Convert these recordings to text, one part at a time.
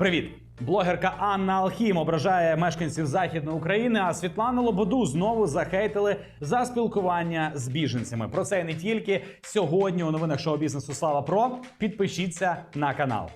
Привіт! Блогерка Анна Алхім ображає мешканців Західної України, а Світлану Лободу знову захейтили за спілкування з біженцями. Про це і не тільки сьогодні у новинах шоу бізнесу Слава Про. Підпишіться на канал.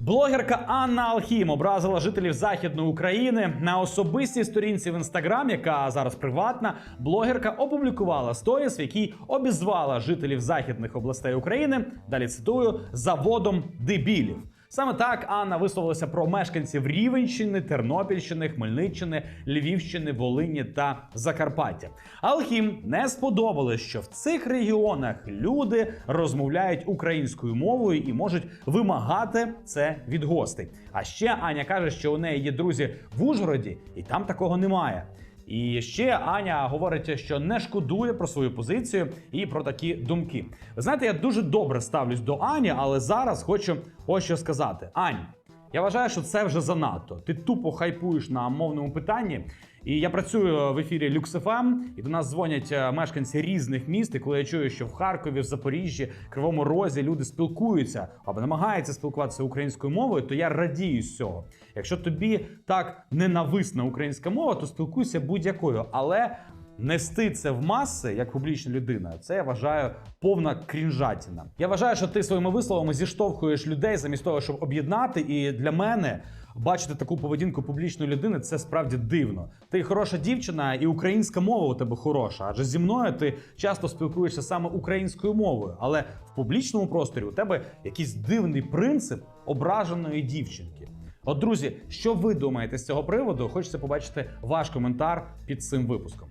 Блогерка Анна Алхім образила жителів Західної України на особистій сторінці в інстаграм, яка зараз приватна. Блогерка опублікувала сторіс, в якій обізвала жителів західних областей України. Далі цитую заводом дебілів. Саме так Анна висловилася про мешканців Рівенщини, Тернопільщини, Хмельниччини, Львівщини, Волині та Закарпаття. Алхім не сподобалось, що в цих регіонах люди розмовляють українською мовою і можуть вимагати це від гостей. А ще Аня каже, що у неї є друзі в Ужгороді, і там такого немає. І ще Аня говорить, що не шкодує про свою позицію і про такі думки. Ви знаєте, я дуже добре ставлюсь до Ані, але зараз хочу ось що сказати. Ань, я вважаю, що це вже занадто. Ти тупо хайпуєш на мовному питанні. І я працюю в ефірі LuxFM, і до нас дзвонять е, мешканці різних міст. І коли я чую, що в Харкові, в Запоріжжі, Кривому Розі люди спілкуються або намагаються спілкуватися українською мовою, то я радію з цього. Якщо тобі так ненависна українська мова, то спілкуйся будь-якою, але Нести це в маси як публічна людина, це я вважаю повна крінжатіна. Я вважаю, що ти своїми висловами зіштовхуєш людей замість того, щоб об'єднати. І для мене бачити таку поведінку публічної людини це справді дивно. Ти хороша дівчина, і українська мова у тебе хороша. Адже зі мною ти часто спілкуєшся саме українською мовою, але в публічному просторі у тебе якийсь дивний принцип ображеної дівчинки. От, друзі, що ви думаєте з цього приводу? Хочеться побачити ваш коментар під цим випуском.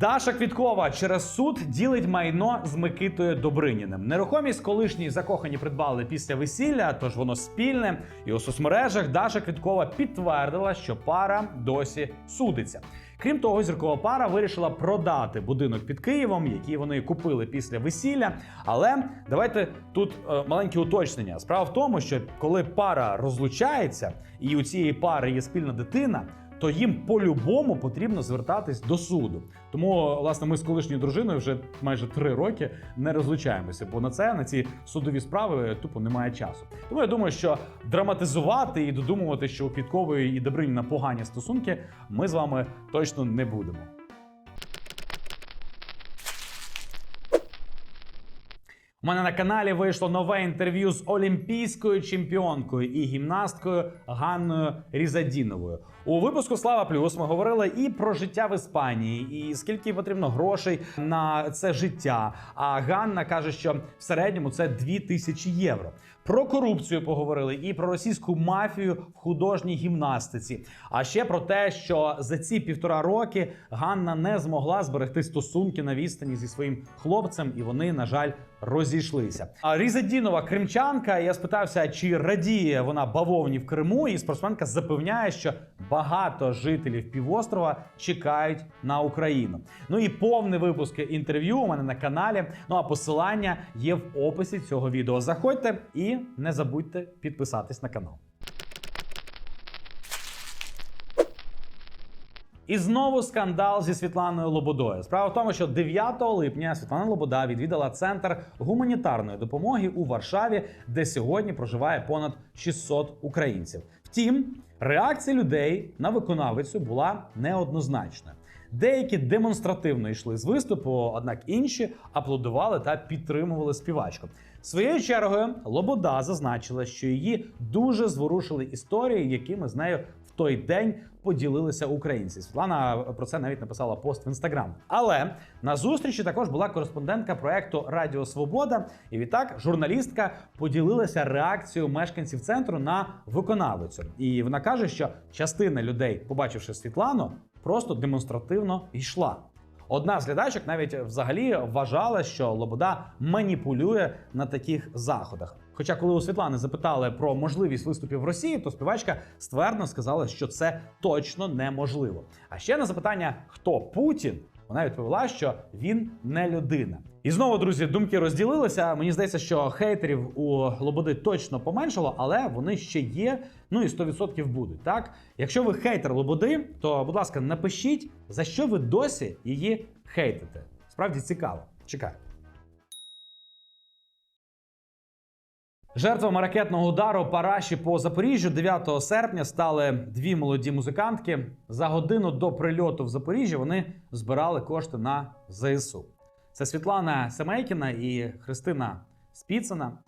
Даша Квіткова через суд ділить майно з Микитою Добриніним. Нерухомість колишні закохані придбали після весілля, тож воно спільне. І у соцмережах Даша Квіткова підтвердила, що пара досі судиться. Крім того, зіркова пара вирішила продати будинок під Києвом, який вони купили після весілля. Але давайте тут е, маленьке уточнення. Справа в тому, що коли пара розлучається, і у цієї пари є спільна дитина то їм по-любому потрібно звертатись до суду. Тому, власне, ми з колишньою дружиною вже майже три роки не розлучаємося, бо на це на ці судові справи тупо немає часу. Тому я думаю, що драматизувати і додумувати, що у Квіткової і Добриніна погані стосунки, ми з вами точно не будемо. У мене на каналі вийшло нове інтерв'ю з олімпійською чемпіонкою і гімнасткою Ганною Різадіновою. У випуску Слава Плюс ми говорили і про життя в Іспанії, і скільки потрібно грошей на це життя. А Ганна каже, що в середньому це 2000 євро. Про корупцію поговорили і про російську мафію в художній гімнастиці. А ще про те, що за ці півтора роки Ганна не змогла зберегти стосунки на відстані зі своїм хлопцем, і вони, на жаль, розійшлися. А Різадінова кримчанка. Я спитався, чи радіє вона бавовні в Криму, і спортсменка запевняє, що багато жителів півострова чекають на Україну. Ну і повний випуск інтерв'ю у мене на каналі. Ну а посилання є в описі цього відео. Заходьте і не забудьте підписатись на канал. І знову скандал зі Світланою Лободою. Справа в тому, що 9 липня Світлана Лобода відвідала центр гуманітарної допомоги у Варшаві, де сьогодні проживає понад 600 українців. Втім, реакція людей на виконавицю була неоднозначна. Деякі демонстративно йшли з виступу, однак інші аплодували та підтримували співачку. Своєю чергою Лобода зазначила, що її дуже зворушили історії, якими з нею той день поділилися українці. Світлана про це навіть написала пост в інстаграм. Але на зустрічі також була кореспондентка проекту Радіо Свобода, і відтак журналістка поділилася реакцією мешканців центру на виконавицю. І вона каже, що частина людей, побачивши Світлану, просто демонстративно йшла. Одна з глядачок навіть взагалі вважала, що Лобода маніпулює на таких заходах. Хоча, коли у Світлани запитали про можливість виступів в Росії, то співачка ствердно сказала, що це точно неможливо. А ще на запитання, хто Путін, вона відповіла, що він не людина. І знову, друзі, думки розділилися. Мені здається, що хейтерів у Лободи точно поменшало, але вони ще є. Ну і 100% будуть. Так, якщо ви хейтер Лободи, то будь ласка, напишіть за що ви досі її хейтите. Справді цікаво. Чекаю. Жертвами ракетного удару параші по Запоріжжю 9 серпня стали дві молоді музикантки. За годину до прильоту в Запоріжжі вони збирали кошти на ЗСУ. Це Світлана Семейкіна і Христина Спіцина.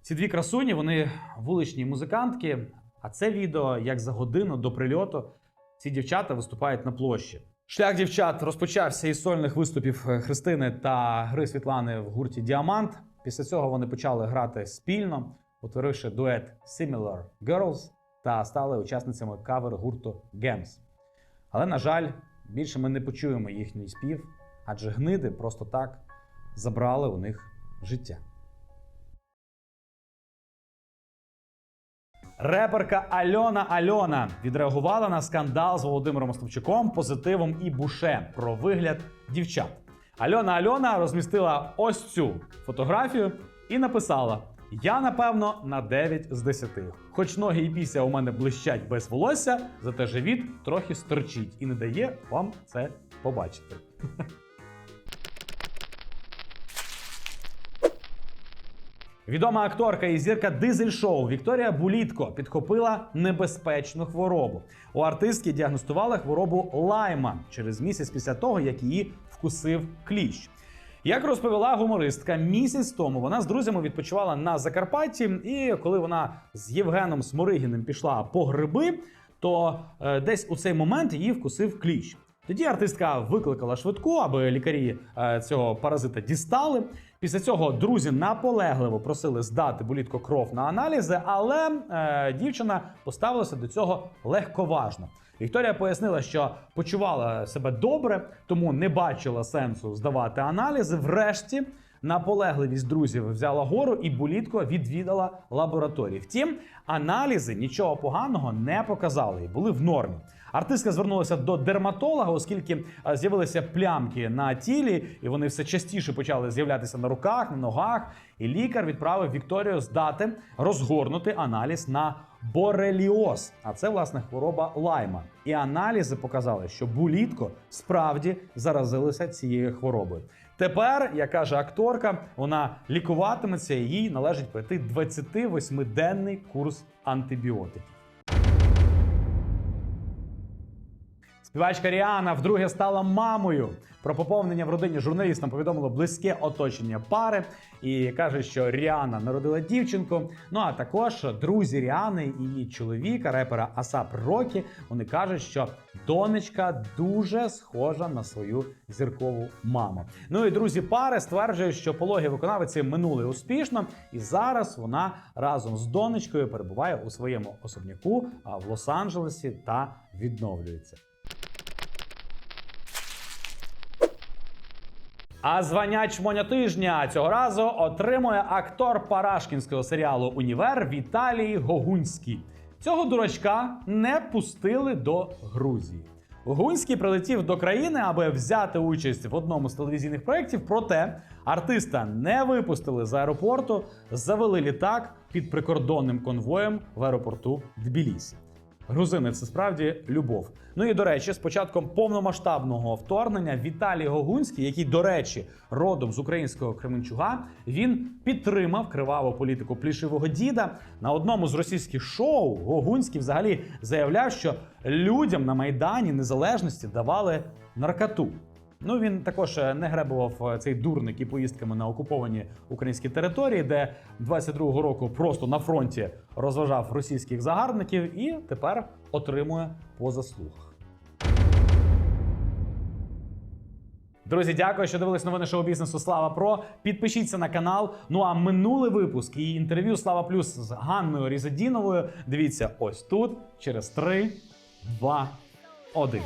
Ці дві красуні вони вуличні музикантки. А це відео, як за годину до прильоту ці дівчата виступають на площі. Шлях дівчат розпочався із сольних виступів Христини та гри Світлани в гурті Діамант. Після цього вони почали грати спільно, утворивши дует Similar Girls та стали учасницями кавер гурту Gems. Але, на жаль, більше ми не почуємо їхній спів, адже гниди просто так забрали у них життя. Реперка Альона Альона відреагувала на скандал з Володимиром Остапчуком, позитивом і буше про вигляд дівчат. Альона Альона розмістила ось цю фотографію і написала: Я напевно на 9 з 10. Хоч ноги і після у мене блищать без волосся, зате живіт трохи стерчить і не дає вам це побачити. Відома акторка і зірка дизель-шоу Вікторія Булітко підхопила небезпечну хворобу. У артистки діагностували хворобу лайма через місяць після того, як її вкусив кліщ. Як розповіла гумористка, місяць тому вона з друзями відпочивала на Закарпатті, і коли вона з Євгеном Сморигіним пішла по гриби, то е, десь у цей момент її вкусив кліщ. Тоді артистка викликала швидку, аби лікарі е, цього паразита дістали. Після цього друзі наполегливо просили здати болітко кров на аналізи, але е, дівчина поставилася до цього легковажно. Вікторія пояснила, що почувала себе добре, тому не бачила сенсу здавати аналізи. Врешті наполегливість друзів взяла гору, і болітко відвідала лабораторії. Втім, аналізи нічого поганого не показали і були в нормі. Артистка звернулася до дерматолога, оскільки е, з'явилися плямки на тілі, і вони все частіше почали з'являтися на руках, на ногах. І лікар відправив Вікторію здати розгорнути аналіз на бореліоз. А це власне хвороба лайма. І аналізи показали, що булітко справді заразилися цією хворобою. Тепер, як каже акторка, вона лікуватиметься і їй належить пройти 28-денний курс антибіотиків. Співачка Ріана вдруге стала мамою. Про поповнення в родині журналістам повідомило близьке оточення пари і каже, що Ріана народила дівчинку. Ну а також друзі Ріани і її чоловіка, репера Асап Рокі. Вони кажуть, що донечка дуже схожа на свою зіркову маму. Ну і друзі пари стверджують, що пологи виконавиці минули успішно, і зараз вона разом з донечкою перебуває у своєму особняку в Лос-Анджелесі та відновлюється. А звання чмоня тижня цього разу отримує актор парашкінського серіалу Універ Віталій Гогунський. Цього дурачка не пустили до Грузії. Гунський прилетів до країни, аби взяти участь в одному з телевізійних проєктів. Проте артиста не випустили з аеропорту, завели літак під прикордонним конвоєм в аеропорту Тбілісі. Грузини це справді любов. Ну і до речі, з початком повномасштабного вторгнення Віталій Гогунський, який, до речі, родом з українського Кременчуга, він підтримав криваву політику плішивого діда. На одному з російських шоу Гогунський взагалі заявляв, що людям на майдані незалежності давали наркоту. Ну він також е, не гребував е, цей дурник і поїздками на окуповані українські території, де 22-го року просто на фронті розважав російських загарбників і тепер отримує по заслугах. Друзі, дякую, що дивились новини шоу бізнесу Слава Про. Підпишіться на канал. Ну а минулий випуск і інтерв'ю Слава Плюс з Ганною Різадіновою. Дивіться ось тут через 3, 2, 1.